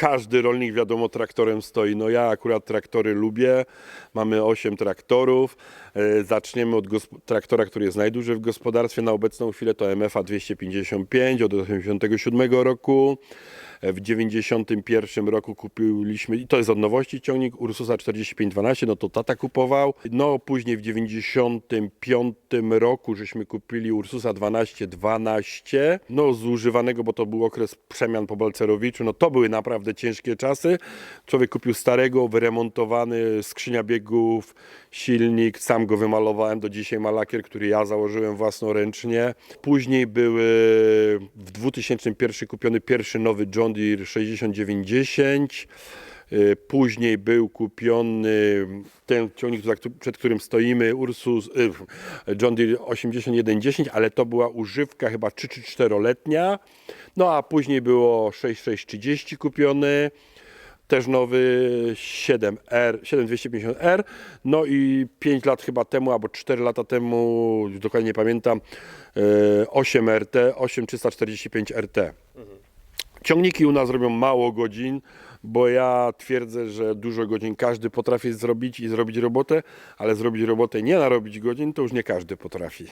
każdy rolnik wiadomo traktorem stoi. No ja akurat traktory lubię. Mamy 8 traktorów. E, Zaczniemy od traktora, który jest najdłuższy w gospodarstwie. Na obecną chwilę to MFA 255 od 87 roku. W 91 roku kupiliśmy, i to jest od nowości ciągnik, Ursusa 4512, no to tata kupował. No później w 95 roku żeśmy kupili Ursusa 1212, no zużywanego, bo to był okres przemian po Balcerowiczu, no to były naprawdę ciężkie czasy. Człowiek kupił starego, wyremontowany, skrzynia biegów, silnik, sam go wymalowałem, do dzisiaj ma lakier, który ja założyłem własnoręcznie. Później były w 2001 kupiony pierwszy nowy John Deere 6910. Y, Później był kupiony ten ciągnik, przed którym stoimy, Ursus, y, John Deere 8110, ale to była używka chyba 3 czy 4-letnia. No a później było 6630 kupiony też nowy 7R, 7250R, no i 5 lat chyba temu, albo 4 lata temu, dokładnie nie pamiętam, e, 8 RT, 8345 RT. Ciągniki u nas robią mało godzin, bo ja twierdzę, że dużo godzin każdy potrafi zrobić i zrobić robotę, ale zrobić robotę nie narobić godzin, to już nie każdy potrafi.